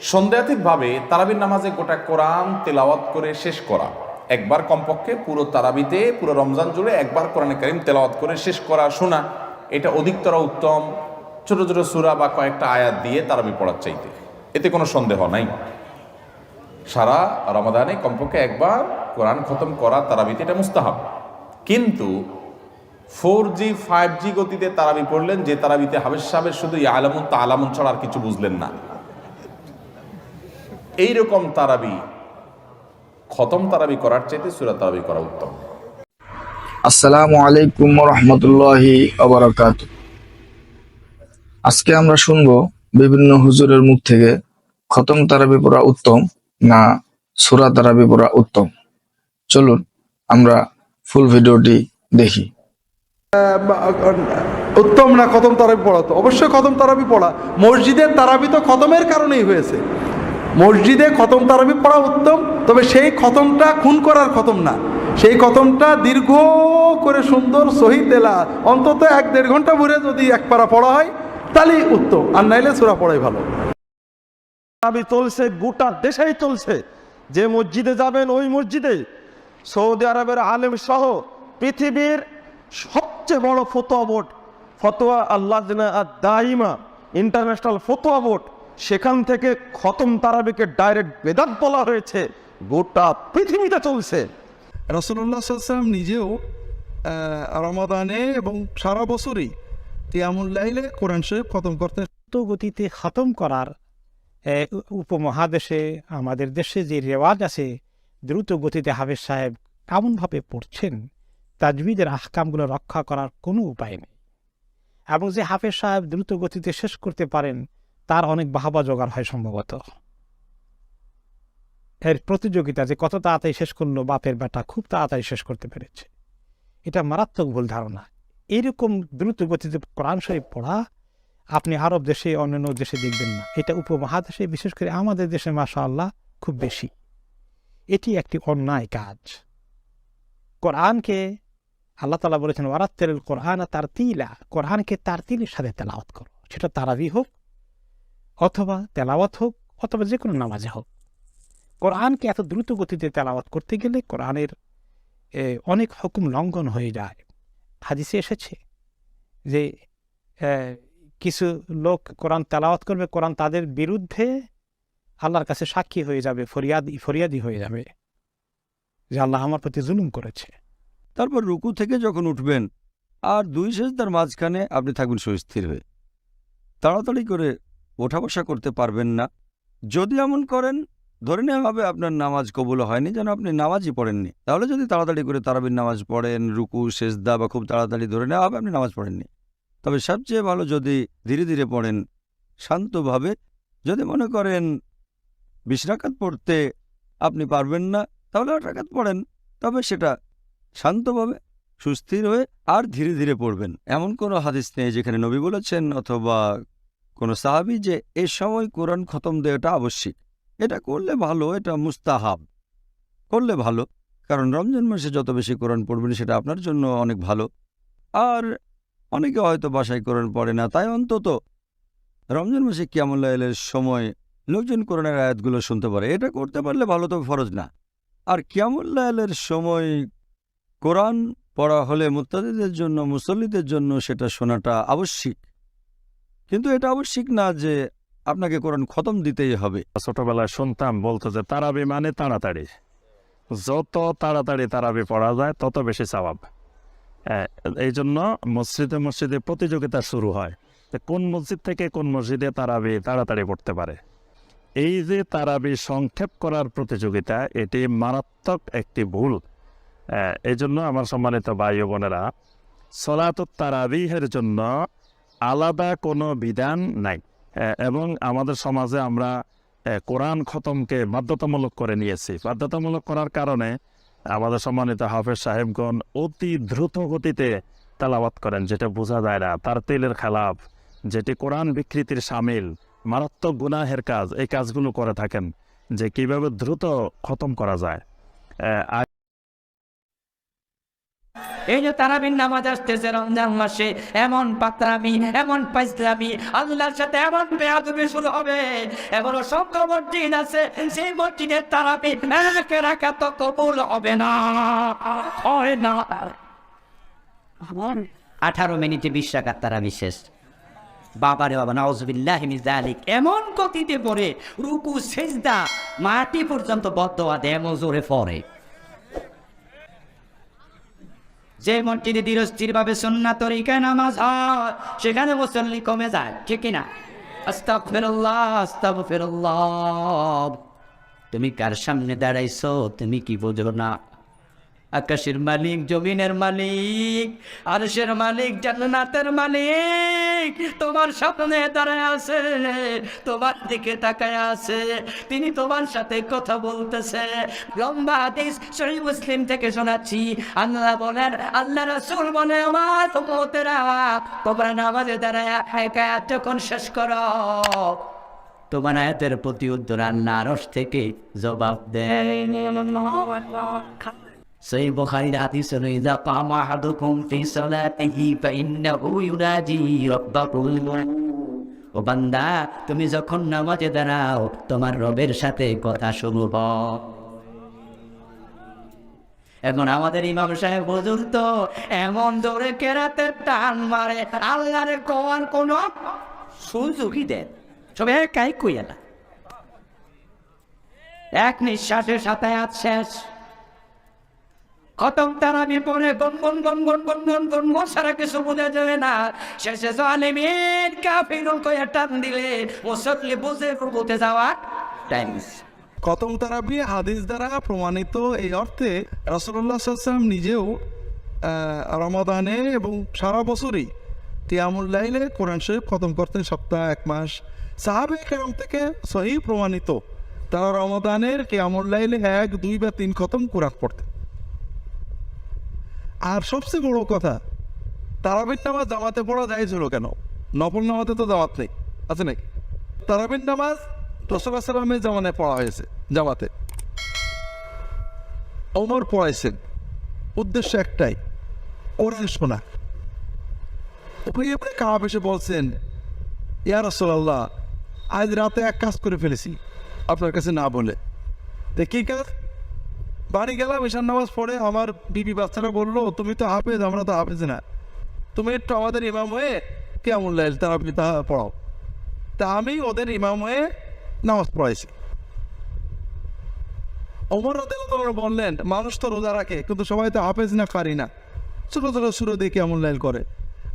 সন্দেহাতীতভাবে তারাবির নামাজে গোটা কোরআন তেলাওয়াত করে শেষ করা। একবার কমপক্ষে পুরো তারাবিতে, পুরো রমজান জুড়ে একবার কোরআনে কারিম তেলাওয়াত করে শেষ করা শোনা। এটা অধিকতর উত্তম। ছোট ছোট সুরা বা কয়েকটা আয়াত দিয়ে তারাবি পড়ার চাইতে। এতে কোনো সন্দেহ নাই। সারা রমাদানে কমপক্ষে একবার কোরআন খতম করা তারাবিতে এটা মুস্তাহাব। কিন্তু ফোর জি ফাইভ জি গতিতে তারাবি পড়লেন, যে তারাবিতে হাবেশ সাহেবের শুধু আলামুন তা আলামুন ছাড়া আর কিছু বুঝলেন না। এইরকম তারাবি খতম তারাবি করার চাইতে সুরা তারাবি করা উত্তম। আসসালামু আলাইকুম রহমতুল্লাহি আবরাকাত আজকে আমরা শুনব বিভিন্ন হুজুরের মুখ থেকে খতম তারাবি পড়া উত্তম না সুরা তারাবি পড়া উত্তম। চলুন আমরা ফুল ভিডিওটি দেখি। উত্তম না খতম তারাবি পড়া? তো অবশ্যই খতম তারাবি পড়া। মসজিদের তারাবি তো খতমের কারণেই হয়েছে। মসজিদে খতম তারাবি পড়া উত্তম, তবে সেই খতমটা খুন করার খতম না। সেই খতমটা দীর্ঘ করে সুন্দর সহি তেলা, অন্তত এক দেড় ঘণ্টা ভরে যদি এক পারা পড়া হয়, তাহলেই উত্তম, আর নাইলে সুরা পড়াই ভালো। দাবি চলছে গোটা দেশেই চলছে যে মসজিদে যাবেন, ওই মসজিদে সৌদি আরবের আলেম সহ পৃথিবীর সবচেয়ে বড় ফতোয়া বোর্ড, ফতোয়া আল্লাহ দাইমা ইন্টারন্যাশনাল ফতোয়া বোর্ড। সেখান থেকে খতম তারাবিকে ডাইরেক্ট বেদাত বলা হয়েছে গোটা পৃথিবীতে চলছে। রসুল্লাহ সাল্লাম নিজেও রমাদানে এবং সারা বছরই তিয়ামুল্লাইলে কোরআন শরীফ খতম দ্রুত গতিতে খতম করার উপমহাদেশে আমাদের দেশে যে রেওয়াজ আছে দ্রুত গতিতে হাফেজ সাহেব কেমনভাবে পড়ছেন তাজবিদের আহকামগুলো রক্ষা করার কোনো উপায় নেই। এবং যে হাফেজ সাহেব দ্রুত গতিতে শেষ করতে পারেন তার অনেক বাহাবা জোগাড় হয় সম্ভবত। এর প্রতিযোগিতা যে কত তাড়াতাড়ি শেষ করল বাপের বেটা খুব তাড়াতাড়ি শেষ করতে পেরেছে। এটা মারাত্মক ভুল ধারণা। এইরকম দ্রুত গতিতে কোরআন শরীফ পড়া আপনি আরব দেশে, অন্যান্য দেশে দেখবেন না। এটা উপমহাদেশে, বিশেষ করে আমাদের দেশে মাশা আল্লাহ খুব বেশি। এটি একটি অন্যায় কাজ। কোরআনকে আল্লাহ তালা বলেছেন ওয়ারাত্তেল কোরআন তার তিলা কোরআনকে তার তিলের সাথে তেলাওয়াত করো। সেটা তারাবি হোক অথবা তেলাওয়াত হোক অথবা যে কোনো নামাজে হোক। কোরআনকে এত দ্রুত গতিতে তেলাওয়াত করতে গেলে কোরআনের অনেক হুকুম লঙ্ঘন হয়ে যায়। হাদিসে এসেছে যে কিছু লোক কোরআন তেলাওয়াত করবে, কোরআন তাদের বিরুদ্ধে আল্লাহর কাছে সাক্ষী হয়ে যাবে, ফরিয়াদি ফরিয়াদি হয়ে যাবে যে আল্লাহ আমার প্রতি জুলুম করেছে। তারপর রুকু থেকে যখন উঠবেন, আর দুই সেজদার মাঝখানে আপনি থাকবেন সুস্থির হয়ে। তাড়াতাড়ি করে ওঠা বসা করতে পারবেন না। যদি এমন করেন, ধরে নেওয়া হবে আপনার নামাজ কবুল হয়নি, যেন আপনি নামাজই পড়েননি। তাহলে যদি তাড়াতাড়ি করে তারাবির নামাজ পড়েন, রুকু, সেজদা বা খুব তাড়াতাড়ি ধরে নেওয়া হবে আপনি নামাজ পড়েননি। তবে সবচেয়ে ভালো যদি ধীরে ধীরে পড়েন, শান্তভাবে যদি মনে করেন, বিশ রাকাত পড়তে আপনি পারবেন না, তাহলে আট পড়েন। তবে সেটা শান্তভাবে সুস্থির হয়ে আর ধীরে ধীরে পড়বেন। এমন কোনো হাদিস নেই যেখানে নবী বলেছেন, অথবা কোনো সাহাবি যে এ সময় কোরআন খতম দেওয়াটা আবশ্যিক। এটা করলে ভালো, এটা মুস্তাহাব। করলে ভালো, কারণ রমজান মাসে যত বেশি কোরআন পড়বেন সেটা আপনার জন্য অনেক ভালো। আর অনেকে হয়তো বাসায় কোরআন পড়ে না, তাই অন্তত রমজান মাসে কিয়ামুল্লাহের সময় লোকজন কোরআনের আয়াতগুলো শুনতে পারে। এটা করতে পারলে ভালো তো ফরজ না। আর কিয়ামুল্লাহের সময় কোরআন পড়া হলে মুত্তাদিদের জন্য, মুসল্লিদের জন্য সেটা শোনাটা আবশ্যিক। কিন্তু এটা আবশ্যিক না যে আপনাকে কোরআন খতম দিতেই হবে। ছোটবেলায় শুনতাম বলতো যে, তারাবি মানে তাড়াতাড়ি। যত তাড়াতাড়ি তারাবি পড়া যায়, তত বেশি স্বভাব এই জন্য মসজিদে মসজিদে প্রতিযোগিতা শুরু হয় কোন মসজিদ থেকে কোন মসজিদে তারাবি তাড়াতাড়ি পড়তে পারে। এই যে তারাবি সংক্ষেপ করার প্রতিযোগিতা, এটি মারাত্মক একটি ভুল। এই জন্য আমার সম্মানিত ভাই বোনেরা সলাত তারাবিহের জন্য আলাদা কোনো বিধান নাই। এবং আমাদের সমাজে আমরা কোরআন খতমকে বাধ্যতামূলক করে নিয়েছি। বাধ্যতামূলক করার কারণে আমাদের সম্মানিত হাফেজ সাহেবগণ অতি দ্রুত গতিতে তালাবাত করেন, যেটা বোঝা যায় না। তার তেলের খেলাফ যেটি কোরআন বিকৃতির সামিল, মারাত্মক গুনাহের কাজ, এই কাজগুলো করে থাকেন, যে কীভাবে দ্রুত খতম করা যায়। এই যে নামাজ আসতেছে, রমজান মাসে, এমন পাতরামি, এমন পাইসলামি আল্লাহর সাথে এমন শুরু হবে। এমন অসংখ্য মসজিদ আছে, সেই মসজিদের তারাবি এক রাখা তো কবুল হবে না, হয় না। আঠারো মিনিটে বিশ টাকার তারা বিশেষ বাবারে বাবা নওয়াজবিল্লাহ মিজালিক এমন গতিতে পড়ে, রুকু, সেজদা, মাটি পর্যন্ত বদ্ধ দেয় এমন জোরে পড়ে। যে মসজিদে দৃঢ়স্থির ভাবে সন্না তরিকায় নামাজ হয়, সেখানে মুসল্লি কমে যায়, ঠিক না? তুমি কার সামনে দাঁড়াইছো? তুমি কি বোঝো না? আকাশের মালিক, জমিনের মালিক, আরশের মালিক, জান্নাতের মালিক। তোমার স্বপ্নে দাঁড়ায় আছে, তোমার দিকে তাকায় আছে। তিনি তোমার সাথে কথা বলতেছে। লম্বা হাদিস সহি মুসলিম থেকে শোনাচ্ছি। আল্লাহ বলেন, আল্লাহ রাসূল বলে, আমার তোমাদেরা তোমরা নামাজে দাঁড়ায় যখন শেষ করো, তোমার আয়াতের প্রতি উত্তর আল্লাহ থেকে জবাব দেয়। সেই বুখারীর হাদিস হলো ইযা কামা আহাদুকুম ফি সালাতিহি ফাইন্নাহু ইউনাজি রাব্বাহু ও বান্দা তুমি যখন নামাজে দাঁড়াও, তোমার রবের সাথে কথা শুরু এখন আমাদের ইমাম সাহেব, হুজুর তো এমন দৌড়ে কেরাতে টান মারে, আল্লাহরে কোয়ান কোন সুযোগই দেন। সবে একাই কইয়া এক নিঃশ্বাসে সাতায়াত শেষ। খতম তারা বিপরে গনগন গনগন গনগন গনগন সারা কিছু বোঝা যাবে না। শেষে জালিমের কাফির কয়ে টান দিলে, মুসল্লি বুঝে রুকুতে যাওয়ার টাইম খতম তারাবি হাদিস দ্বারা প্রমাণিত এই অর্থে রসল্লা সাল্লাম নিজেও রমাদানে এবং সারা বছরই তিয়ামুল্লাইলে কোরআন শরীফ খতম করতেন সপ্তাহ এক মাস। সাহাবে কেরম থেকে সহি প্রমাণিত, তারা রমাদানের কেয়ামুল্লাইলে এক, দুই বা তিন খতম কোরআন পড়তেন। আর সবচেয়ে বড় কথা তারাবির নামাজ জামাতে পড়া যায় ছিল কেন? নফল নামাতে তো জামাত নেই, আছে নাকি? তারাবির নামাজ রসুল্লাহ সাল্লামের জামানায় পড়া হয়েছে, জামাতে। ওমর পড়াইছেন। উদ্দেশ্য একটাই কোরআন শোনা। আপনি কাপ এসে বলছেন, ইয়া আজ রাতে এক কাজ করে ফেলেছি, আপনার কাছে না বলে। তো কি কাজ? বাড়ি গেলাম, ঈশান নামাজ পড়ে আমার বিবি বাচ্চারা বলল, তুমি তো হাফেজ, আমরা তো হাফেজ না। তুমি একটু আমাদের ইমাম হয়ে কেমন লাইল তারা তা পড়াও। তা আমি ওদের ইমাম হয়ে নামাজ পড়াইছি। অমর তোমার বললেন, মানুষ তো রোজা রাখে, কিন্তু সবাই তো হাফেজ না, কারি না। ছোটো ছোটো শুরু দিয়ে কেমন লাইল করে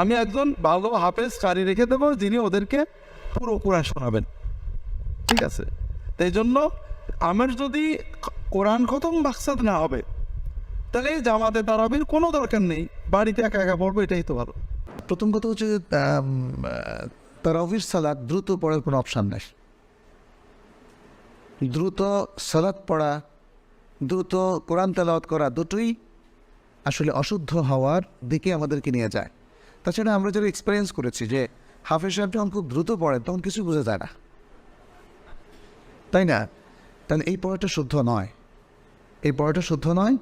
আমি একজন ভালো হাফেজ, কারি রেখে দেবো, যিনি ওদেরকে পুরো কোরআন শোনাবেন। ঠিক আছে? তাই জন্য আমার যদি কোরআন খতম বাকসাদ না হবে তাহলে জামাতে তারাবির কোনো দরকার নেই। বাড়িতে একা একা পড়ব এটাই তো ভালো। প্রথম কথা হচ্ছে যে, তারাবির সালাদ দ্রুত পড়ার কোনো অপশান নেই। দ্রুত সালাদ পড়া দ্রুত কোরআন তেলাওয়াত করা দুটোই আসলে অশুদ্ধ হওয়ার দিকে আমাদেরকে নিয়ে যায়। তাছাড়া আমরা যারা এক্সপিরিয়েন্স করেছি যে হাফেজ সাহেব যখন খুব দ্রুত পড়েন তখন কিছু বোঝা যায় না। তাই না? তাহলে এই পড়াটা শুদ্ধ নয়। এই পড়াটা শুদ্ধ নয়।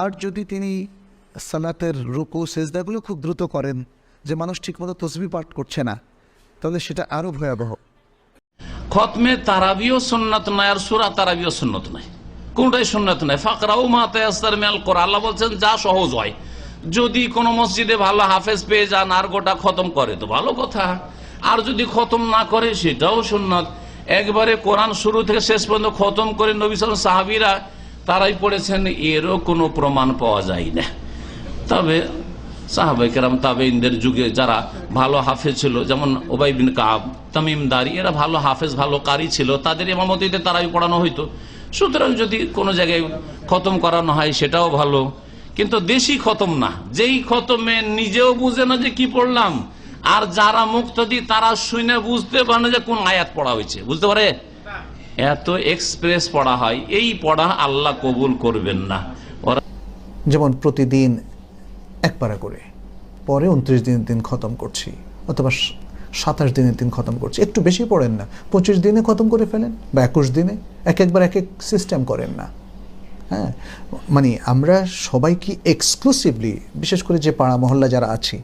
আর যদি তিনি সালাতের রুকু, সেজদাগুলো খুব দ্রুত করেন, যে মানুষ ঠিকমতো তসবি পাঠ করছে না, তাহলে সেটা আরও ভয়াবহ। খতমে তারাবিও সুন্নত নয় আর সুরা তারাবিও সুন্নত নয় কোনটাই সুন্নত নয় ফাকরাও মাতায়াস্তার মেল কর আল্লাহ বলছেন, যা সহজ হয়। যদি কোনো মসজিদে ভালো হাফেজ পেয়ে যান, আর গোটা খতম করে তো ভালো কথা। আর যদি খতম না করে, সেটাও সুন্নত। একবারে কোরআন শুরু থেকে শেষ পর্যন্ত খতম করে নবী সাহাবিরা তারাই পড়েছেন, এরও কোনো প্রমাণ পাওয়া যায় না। তবে সাহাবাইকেরাম তাবেইনদের যুগে যারা ভালো হাফেজ ছিল, যেমন ওবাই বিন কাব, তামিমদারি, এরা ভালো হাফেজ, ভালো কারি ছিল, তাদের এমামতিতে তারাই পড়ানো হইতো। সুতরাং যদি কোনো জায়গায় খতম করানো হয়, সেটাও ভালো। কিন্তু দেশি খতম না। যেই খতমে নিজেও বুঝে না যে কি পড়লাম আর যারা মুক্তদি, তারা শুনে বুঝতে পারে না যে কোন আয়াত পড়া হয়েছে। বুঝতে পারে? এত এক্সপ্রেস পড়া হয়, এই পড়া আল্লাহ কবুল করবেন না। যেমন প্রতিদিন এক পারা করে, পরে উনত্রিশ দিনের দিন খতম করছি, অথবা সাতাশ দিনের দিন খতম করছি। একটু বেশি পড়েন না, পঁচিশ দিনে খতম করে ফেলেন, বা একুশ দিনে, এক একবার এক এক সিস্টেম করেন না। হ্যাঁ? মানে আমরা সবাই কি এক্সক্লুসিভলি বিশেষ করে যে পাড়া মহল্লা যারা আছি,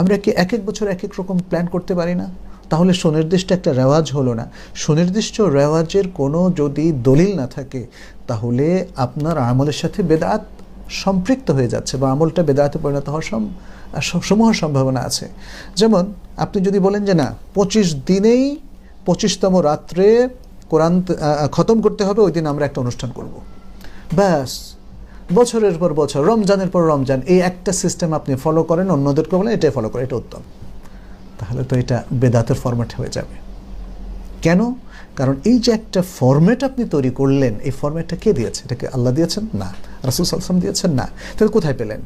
আমরা কি এক এক বছর এক এক রকম প্ল্যান করতে পারি না? তাহলে সুনির্দিষ্ট একটা রেওয়াজ হলো না। সুনির্দিষ্ট রেওয়াজের কোনো যদি দলিল না থাকে, তাহলে আপনার আমলের সাথে বেদাত সম্পৃক্ত হয়ে যাচ্ছে বা আমলটা বেদাতে পরিণত হওয়ার সমূহ সম্ভাবনা আছে। যেমন আপনি যদি বলেন যে না, পঁচিশ দিনেই পঁচিশতম রাত্রে কোরআন খতম করতে হবে, ওই দিন আমরা একটা অনুষ্ঠান করব। ব্যাস। বছরের পর বছর, রমজানের পর রমজান, এই একটা সিস্টেম আপনি ফলো করেন অন্যদেরকে বলেন এটাই ফলো করেন, এটা উত্তম। তাহলে তো এটা বেদাতের ফরম্যাট হয়ে যাবে। কেন? কারণ এই যে একটা ফরম্যাট আপনি তৈরি করলেন, এই ফরম্যাটটা কে দিয়েছে? এটাকে আল্লাহ দিয়েছেন? না। রাসুল সালসাম দিয়েছেন? না। তাহলে কোথায় পেলেন?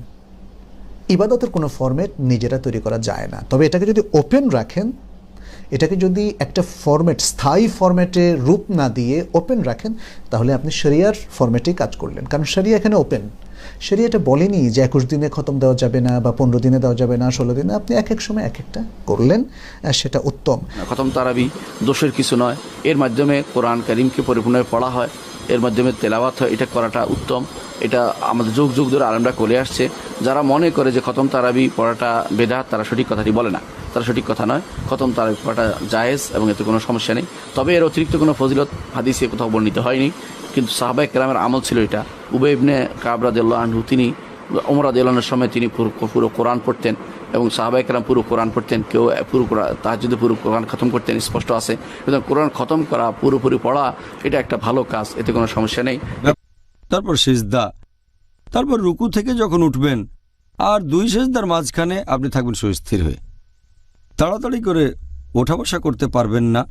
ইবাদতের কোনো ফরম্যাট নিজেরা তৈরি করা যায় না। তবে এটাকে যদি ওপেন রাখেন এটাকে যদি একটা ফরম্যাট স্থায়ী ফরম্যাটে রূপ না দিয়ে ওপেন রাখেন, তাহলে আপনি শরিয়ার ফরম্যাটেই কাজ করলেন। কারণ শরিয়া এখানে ওপেন শরিয়া এটা বলেনি যে একুশ দিনে খতম দেওয়া যাবে না বা পনেরো দিনে দেওয়া যাবে না, ষোলো দিনে। আপনি এক এক সময় এক একটা করলেন সেটা উত্তম। খতম তারাবি দোষের কিছু নয়। এর মাধ্যমে কোরআন করিমকে পরিপূর্ণভাবে পড়া হয়, এর মাধ্যমে তেলাওয়াত হয়, এটা করাটা উত্তম। এটা আমাদের যুগ যুগ ধরে আলমরা করে আসছে। যারা মনে করে যে খতম তারাবি পড়াটা বেদাত, তারা সঠিক কথাটি বলে না। তারা সঠিক কথা নয়। খতম তারাবি পড়াটা জায়েজ এবং এতে কোনো সমস্যা নেই। তবে এর অতিরিক্ত কোনো ফজিলত হাদিসে কোথাও বর্ণিত হয়নি। কিন্তু সাহাবাই কেরামের আমল ছিল এটা। উবে ইবনে কাবরাদুল্লাহ আনহু, তিনি ওমরাদ এলানোর সময় তিনি পুরো কোরআন পড়তেন এবং সাহাবাই কেরাম পুরো কোরআন পড়তেন। কেউ পুরো তার যদি পুরো কোরআন খতম করতেন, স্পষ্ট আছে। কিন্তু কোরআন খতম করা, পুরোপুরি পড়া, এটা একটা ভালো কাজ, এতে কোনো সমস্যা নেই। তারপর সিজদা। তারপর রুকু থেকে যখন উঠবেন, আর দুই সেজদার মাঝখানে আপনি থাকবেন সুস্থির হয়ে। তাড়াতাড়ি করে ওঠা বসা করতে পারবেন না।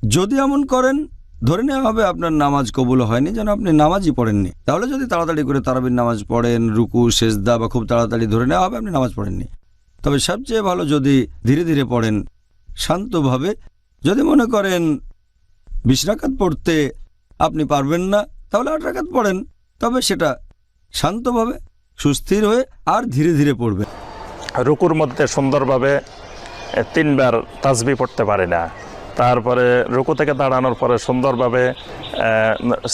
যদি এমন করেন, ধরে নেওয়া হবে আপনার নামাজ কবুল হয়নি, যেন আপনি নামাজই পড়েননি। তাহলে যদি তাড়াতাড়ি করে তারাবির নামাজ পড়েন, রুকু, সেজদা বা খুব তাড়াতাড়ি ধরে নেওয়া হবে, আপনি নামাজ পড়েননি। তবে সবচেয়ে ভালো যদি ধীরে ধীরে পড়েন, শান্তভাবে যদি মনে করেন, বিশ রাকাত পড়তে আপনি পারবেন না, তাহলে আট রাকাত পড়েন। তবে সেটা শান্তভাবে, সুস্থির হয়ে আর ধীরে ধীরে পড়বেন। রুকুর মধ্যে সুন্দরভাবে তিনবার তাজবি পড়তে পারি না। তারপরে রুকু থেকে দাঁড়ানোর পরে সুন্দরভাবে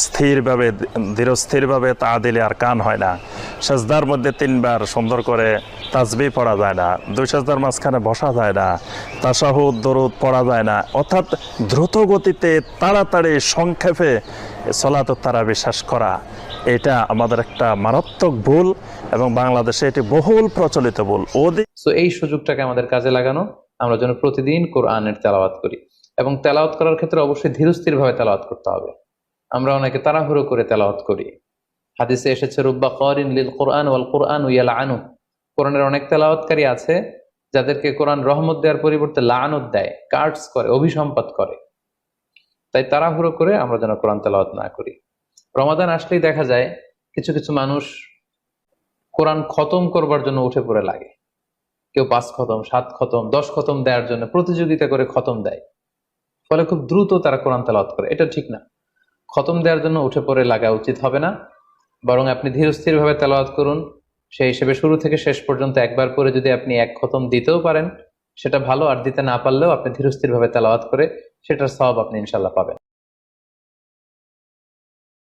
স্থিরভাবে, ধীরস্থিরভাবে তা দিলে আর কান হয় না। সেজদার মধ্যে তিনবার সুন্দর করে তাজবি পড়া যায় না। দুই সেজদার মাঝখানে বসা যায় না। তাসাহুদ, দরুদ পড়া যায় না। অর্থাৎ দ্রুত গতিতে, তাড়াতাড়ি সংক্ষেপে সলাত তারা বিশ্বাস করা। এটা আমাদের একটা মারাত্মক ভুল এবং বাংলাদেশে এটি বহুল প্রচলিত ভুল। ওদিক সো এই সুযোগটাকে আমাদের কাজে লাগানো, আমরা যেন প্রতিদিন কোরআনের তেলাওয়াত করি। এবং তেলাওয়াত করার ক্ষেত্রে অবশ্যই ধীরস্থির ভাবে তেলাওয়াত করতে হবে। আমরা অনেকে তাড়াহুড়ো করে তেলাওয়াত করি। হাদিসে এসেছে, রুব্বা করিন লিল কোরআন ওয়াল কোরআন উইয়াল আনু কোরআনের অনেক তেলাওয়াতকারী আছে, যাদেরকে কোরআন রহমত দেওয়ার পরিবর্তে লানত দেয় কার্ডস করে, অভিসম্পাত করে। তাই তাড়াহুড়ো করে আমরা যেন কোরআন তেলাওয়াত না করি। রমাদান আসলেই দেখা যায় কিছু কিছু মানুষ কোরআন খতম করবার জন্য উঠে পড়ে লাগে। কেউ পাঁচ খতম, সাত খতম, দশ খতম দেওয়ার জন্য প্রতিযোগিতা করে খতম দেয়। ফলে খুব দ্রুত তারা কোরআন তেলাওয়াত করে। এটা ঠিক না। খতম দেওয়ার জন্য উঠে পড়ে লাগা উচিত হবে না। বরং আপনি ধীরস্থির ভাবে তেলাওয়াত করুন। সেই হিসেবে শুরু থেকে শেষ পর্যন্ত একবার করে যদি আপনি এক খতম দিতেও পারেন, সেটা ভালো। আর দিতে না পারলেও আপনি ধীরস্থির ভাবে তেলাওয়াত করে সেটার সব আপনি ইনশাল্লাহ পাবেন।